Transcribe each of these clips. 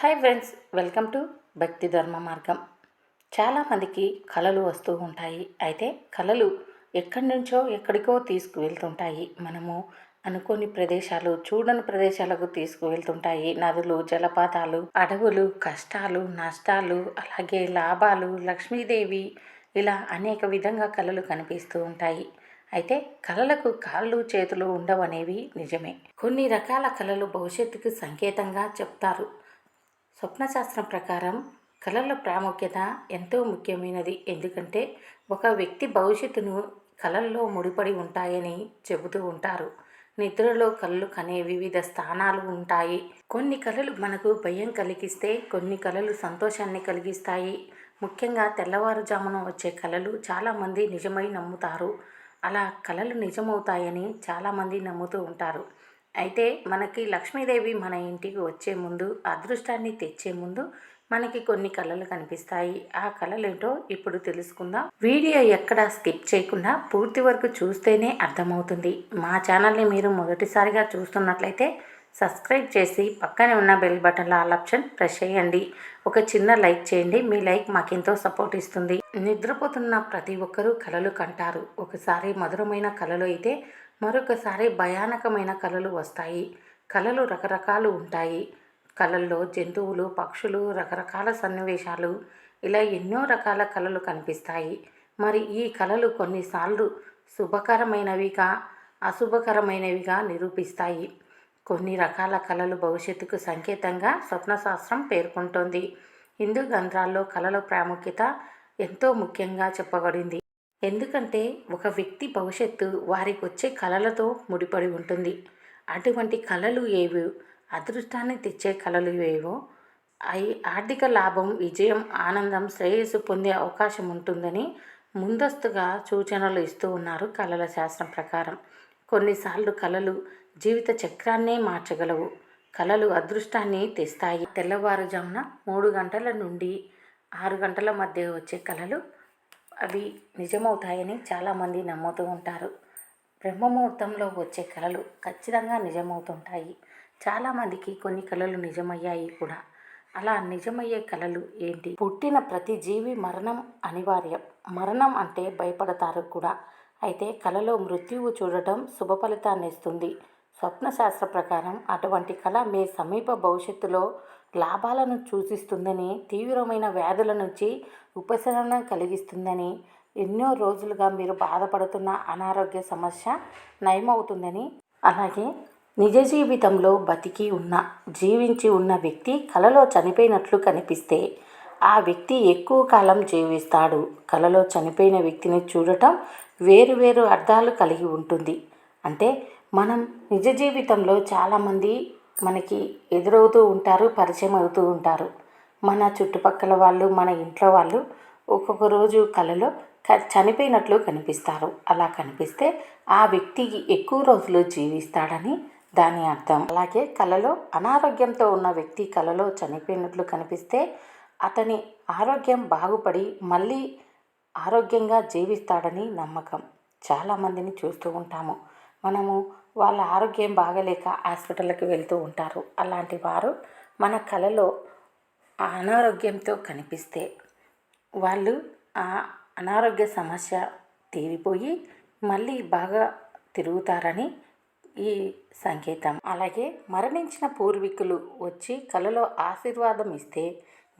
Hi friends welcome to భక్తి ధర్మ మార్గం. చాలామందికి కళలు వస్తూ ఉంటాయి. అయితే కళలు ఎక్కడి నుంచో ఎక్కడికో తీసుకువెళ్తుంటాయి. మనము అనుకోని ప్రదేశాలు చూడని ప్రదేశాలకు తీసుకువెళ్తుంటాయి. నదులు జలపాతాలు అడవులు కష్టాలు నష్టాలు అలాగే లాభాలు లక్ష్మీదేవి ఇలా అనేక విధంగా కళలు కనిపిస్తూ ఉంటాయి. అయితే కళలకు కాళ్ళు చేతులు ఉండవనేవి నిజమే. కొన్ని రకాల కళలు భవిష్యత్తుకు సంకేతంగా చెప్తారు. స్వప్నశాస్త్రం ప్రకారం కళల ప్రాముఖ్యత ఎంతో ముఖ్యమైనది. ఎందుకంటే ఒక వ్యక్తి భవిష్యత్తును కళల్లో ముడిపడి ఉంటాయని చెబుతూ ఉంటారు. నిద్రలో కళ్ళు కనే వివిధ స్థానాలు ఉంటాయి. కొన్ని కళలు మనకు భయం కలిగిస్తే కొన్ని కళలు సంతోషాన్ని కలిగిస్తాయి. ముఖ్యంగా తెల్లవారుజామున వచ్చే కళలు చాలామంది నిజమై నమ్ముతారు. అలా కళలు నిజమవుతాయని చాలామంది నమ్ముతూ ఉంటారు. అయితే మనకి లక్ష్మీదేవి మన ఇంటికి వచ్చే ముందు అదృష్టాన్ని తెచ్చే ముందు మనకి కొన్ని కళలు కనిపిస్తాయి. ఆ కళలేంటో ఇప్పుడు తెలుసుకుందాం. వీడియో ఎక్కడ స్కిప్ చేయకుండా పూర్తి వరకు చూస్తేనే అర్థమవుతుంది. మా ఛానల్ని మీరు మొదటిసారిగా చూస్తున్నట్లయితే సబ్స్క్రైబ్ చేసి పక్కనే ఉన్న బెల్ బటన్లో ఆల్ ఆప్షన్ ప్రెస్ చేయండి. ఒక చిన్న లైక్ చేయండి. మీ లైక్ మాకెంతో సపోర్ట్ ఇస్తుంది. నిద్రపోతున్న ప్రతి ఒక్కరూ కళలు కంటారు. ఒకసారి మధురమైన కళలు అయితే మరొకసారి భయానకమైన కళలు వస్తాయి. కళలు రకరకాలు ఉంటాయి. కళల్లో జంతువులు పక్షులు రకరకాల సన్నివేశాలు ఇలా ఎన్నో రకాల కళలు కనిపిస్తాయి. మరి ఈ కళలు కొన్నిసార్లు శుభకరమైనవిగా అశుభకరమైనవిగా నిరూపిస్తాయి. కొన్ని రకాల కళలు భవిష్యత్తుకు సంకేతంగా స్వప్నశాస్త్రం పేర్కొంటోంది. హిందూ గ్రంథాల్లో కళల ప్రాముఖ్యత ఎంతో ముఖ్యంగా చెప్పబడింది. ఎందుకంటే ఒక వ్యక్తి భవిష్యత్తు వారికి వచ్చే కళలతో ముడిపడి ఉంటుంది. అటువంటి కళలు ఏవి? అదృష్టాన్ని తెచ్చే కళలు ఏవో? అవి ఆర్థిక లాభం విజయం ఆనందం శ్రేయస్సు పొందే అవకాశం ఉంటుందని ముందస్తుగా సూచనలు ఇస్తూ ఉన్నారు కళల శాస్త్రం ప్రకారం. కొన్నిసార్లు కళలు జీవిత చక్రాన్నే మార్చగలవు. కళలు అదృష్టాన్ని తెస్తాయి. తెల్లవారుజామున మూడు గంటల నుండి ఆరు గంటల మధ్య వచ్చే కళలు అవి నిజమవుతాయని చాలామంది నమ్ముతూ ఉంటారు. బ్రహ్మముహూర్తంలో వచ్చే కళలు ఖచ్చితంగా నిజమవుతుంటాయి. చాలామందికి కొన్ని కళలు నిజమయ్యాయి కూడా. అలా నిజమయ్యే కళలు ఏంటి? పుట్టిన ప్రతి జీవి మరణం అనివార్యం. మరణం అంటే భయపడతారు కూడా. అయితే కళలో మృత్యువు చూడటం శుభ ఫలితాన్ని ఇస్తుంది స్వప్నశాస్త్ర ప్రకారం అటువంటి కళ మీ సమీప భవిష్యత్తులో లాభాలను సూచిస్తుందని తీవ్రమైన వ్యాధుల నుంచి ఉపశమనం కలిగిస్తుందని ఎన్నో రోజులుగా మీరు బాధపడుతున్న అనారోగ్య సమస్య నయమవుతుందని అలాగే నిజ జీవితంలో బతికి ఉన్న జీవించి ఉన్న వ్యక్తి కలలో చనిపోయినట్లు కనిపిస్తే ఆ వ్యక్తి ఎక్కువ కాలం జీవిస్తాడు. కలలో చనిపోయిన వ్యక్తిని చూడటం వేరు అర్థాలు కలిగి ఉంటుంది. అంటే మనం నిజ జీవితంలో చాలామంది మనకి ఎదురవుతూ ఉంటారు పరిచయం అవుతూ ఉంటారు. మన చుట్టుపక్కల వాళ్ళు మన ఇంట్లో వాళ్ళు ఒక్కొక్క రోజు కళలో చనిపోయినట్లు కనిపిస్తారు. అలా కనిపిస్తే ఆ వ్యక్తి ఎక్కువ రోజులు జీవిస్తాడని దాని అర్థం. అలాగే కళలో అనారోగ్యంతో ఉన్న వ్యక్తి కళలో చనిపోయినట్లు కనిపిస్తే అతని ఆరోగ్యం బాగుపడి మళ్ళీ ఆరోగ్యంగా జీవిస్తాడని నమ్మకం. చాలామందిని చూస్తూ ఉంటాము. మనము వాళ్ళ ఆరోగ్యం బాగలేక హాస్పిటల్కి వెళ్తూ ఉంటారు. అలాంటి వారు మన కళలో అనారోగ్యంతో కనిపిస్తే వాళ్ళు ఆ అనారోగ్య సమస్య తీరిపోయి మళ్ళీ బాగా తిరుగుతారని ఈ సంకేతం. అలాగే మరణించిన పూర్వీకులు వచ్చి కళలో ఆశీర్వాదం ఇస్తే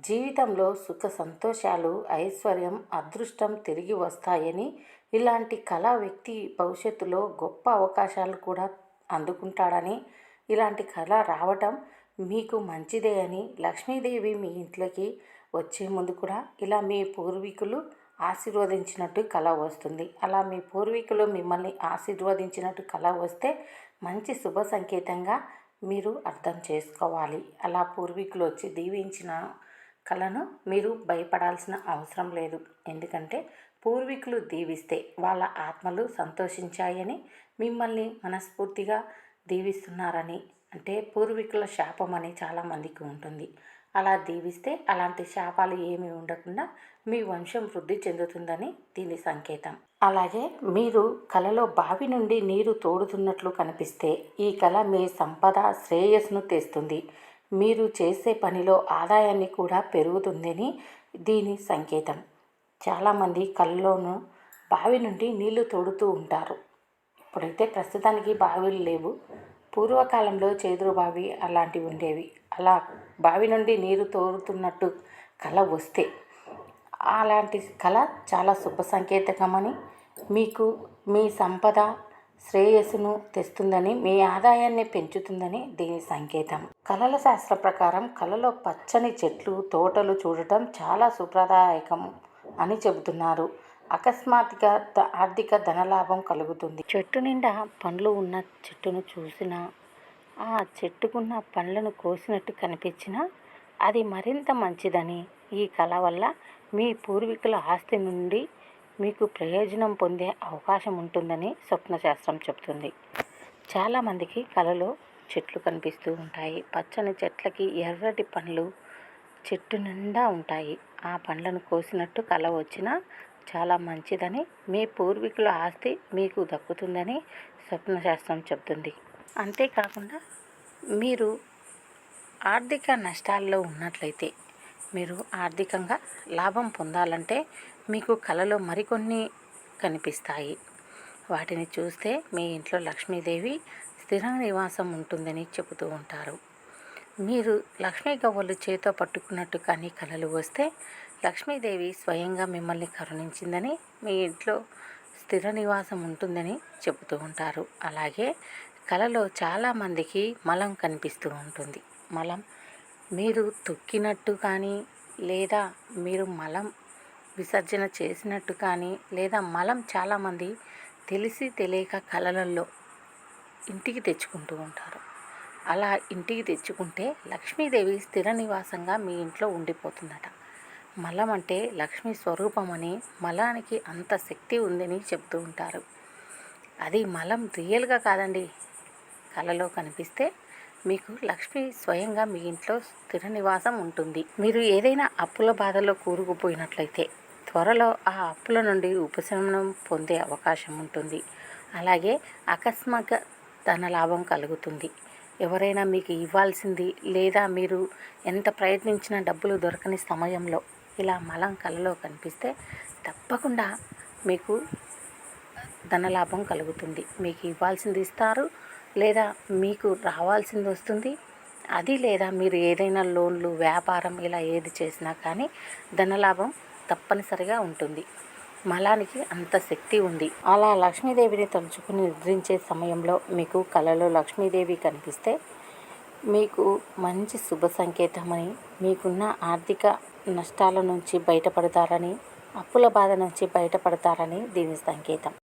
జీవితంలో సుఖ సంతోషాలు ఐశ్వర్యం అదృష్టం తిరిగి వస్తాయని ఇలాంటి కళా వ్యక్తి భవిష్యత్తులో గొప్ప అవకాశాలు కూడా అందుకుంటాడని ఇలాంటి కళ రావటం మీకు మంచిదే అని లక్ష్మీదేవి మీ ఇంట్లోకి వచ్చే ముందు కూడా ఇలా మీ పూర్వీకులు ఆశీర్వదించినట్టు కళ వస్తుంది. అలా మీ పూర్వీకులు మిమ్మల్ని ఆశీర్వదించినట్టు కళ వస్తే మంచి శుభ సంకేతంగా మీరు అర్థం చేసుకోవాలి. అలా పూర్వీకులు వచ్చి దీవించిన కళను మీరు భయపడాల్సిన అవసరం లేదు. ఎందుకంటే పూర్వీకులు దీవిస్తే వాళ్ళ ఆత్మలు సంతోషించాయని మిమ్మల్ని మనస్ఫూర్తిగా దీవిస్తున్నారని అంటే పూర్వీకుల శాపం అని చాలామందికి ఉంటుంది. అలా దీవిస్తే అలాంటి శాపాలు ఏమీ ఉండకుండా మీ వంశం వృద్ధి చెందుతుందని దీని సంకేతం. అలాగే మీరు కలలో బావి నుండి నీరు తోడుతున్నట్లు కనిపిస్తే ఈ కళ మీ సంపద శ్రేయస్సును తెస్తుంది. మీరు చేసే పనిలో ఆదాయాన్ని కూడా పెరుగుతుందని దీని సంకేతం. చాలామంది కళ్ళలోనూ బావి నుండి నీళ్ళు తోడుతూ ఉంటారు. ఇప్పుడైతే ప్రస్తుతానికి బావిలు లేవు. పూర్వకాలంలో చేదురు బావి అలాంటివి ఉండేవి. అలా బావి నుండి నీరు తోడుతున్నట్టు కళ వస్తే అలాంటి కళ చాలా శుభ సంకేతకమని మీకు మీ సంపద శ్రేయస్సును తెస్తుందని మీ ఆదాయాన్ని పెంచుతుందని దీని సంకేతం. కళల శాస్త్ర ప్రకారం కళలో పచ్చని చెట్లు తోటలు చూడటం చాలా సుప్రదాయకం అని చెబుతున్నారు. అకస్మాత్తుగా ఆర్థిక ధనలాభం కలుగుతుంది. చెట్టు నిండా పండ్లు ఉన్న చెట్టును చూసినా ఆ చెట్టుకున్న పండ్లను కోసినట్టు కనిపించినా అది మరింత మంచిదని. ఈ కళ వల్ల మీ పూర్వీకుల ఆస్తి నుండి మీకు ప్రయోజనం పొందే అవకాశం ఉంటుందని స్వప్నశాస్త్రం చెప్తుంది. చాలామందికి కలలో చెట్లు కనిపిస్తూ ఉంటాయి. పచ్చని చెట్లకి ఎర్రటి పండ్లు చెట్టు నిండా ఉంటాయి. ఆ పండ్లను కోసినట్టు కళ వచ్చినా చాలా మంచిదని మీ పూర్వీకుల ఆస్తి మీకు దక్కుతుందని స్వప్నశాస్త్రం చెప్తుంది. అంతేకాకుండా మీరు ఆర్థిక నష్టాల్లో ఉన్నట్లయితే మీరు ఆర్థికంగా లాభం పొందాలంటే మీకు కళలో మరికొన్ని కనిపిస్తాయి. వాటిని చూస్తే మీ ఇంట్లో లక్ష్మీదేవి స్థిర నివాసం ఉంటుందని చెబుతూ ఉంటారు. మీరు లక్ష్మీ గవ్వలు చేతో పట్టుకున్నట్టు కానీ కళలు వస్తే లక్ష్మీదేవి స్వయంగా మిమ్మల్ని కరుణించిందని మీ ఇంట్లో స్థిర నివాసం ఉంటుందని చెబుతూ ఉంటారు. అలాగే కళలో చాలామందికి మలం కనిపిస్తూ ఉంటుంది. మలం మీరు తొక్కినట్టు కానీ లేదా మీరు మలం విసర్జన చేసినట్టు కానీ లేదా మలం చాలామంది తెలిసి తెలియక కళలలో ఇంటికి తెచ్చుకుంటూ ఉంటారు. అలా ఇంటికి తెచ్చుకుంటే లక్ష్మీదేవి స్థిర నివాసంగా మీ ఇంట్లో ఉండిపోతుందట. మలం అంటే లక్ష్మీ స్వరూపమని మలానికి అంత శక్తి ఉందని చెప్తూ ఉంటారు. అది మలం రియల్గా కాదండి. కలలో కనిపిస్తే మీకు లక్ష్మి స్వయంగా మీ ఇంట్లో స్థిర నివాసం ఉంటుంది. మీరు ఏదైనా అప్పుల బాధలో కూరుకుపోయినట్లయితే త్వరలో ఆ అప్పుల నుండి ఉపశమనం పొందే అవకాశం ఉంటుంది. అలాగే అకస్మాత్క ధన లాభం కలుగుతుంది. ఎవరైనా మీకు ఇవ్వాల్సింది లేదా మీరు ఎంత ప్రయత్నించినా డబ్బులు దొరకని సమయంలో ఇలా మలం కలలో కనిపిస్తే తప్పకుండా మీకు ధనలాభం కలుగుతుంది. మీకు ఇవ్వాల్సింది ఇస్తారు లేదా మీకు రావాల్సింది వస్తుంది. అది లేదా మీరు ఏదైనా లోన్లు వ్యాపారం ఇలా ఏది చేసినా కానీ ధనలాభం తప్పనిసరిగా ఉంటుంది. మలానికి అంత శక్తి ఉంది. అలా లక్ష్మీదేవిని తలుచుకుని నిద్రించే సమయంలో మీకు కలలో లక్ష్మీదేవి కనిపిస్తే మీకు మంచి శుభ సంకేతమని మీకున్న ఆర్థిక నష్టాల నుంచి బయటపడతారని అప్పుల బాధ నుంచి బయటపడతారని దీని సంకేతం.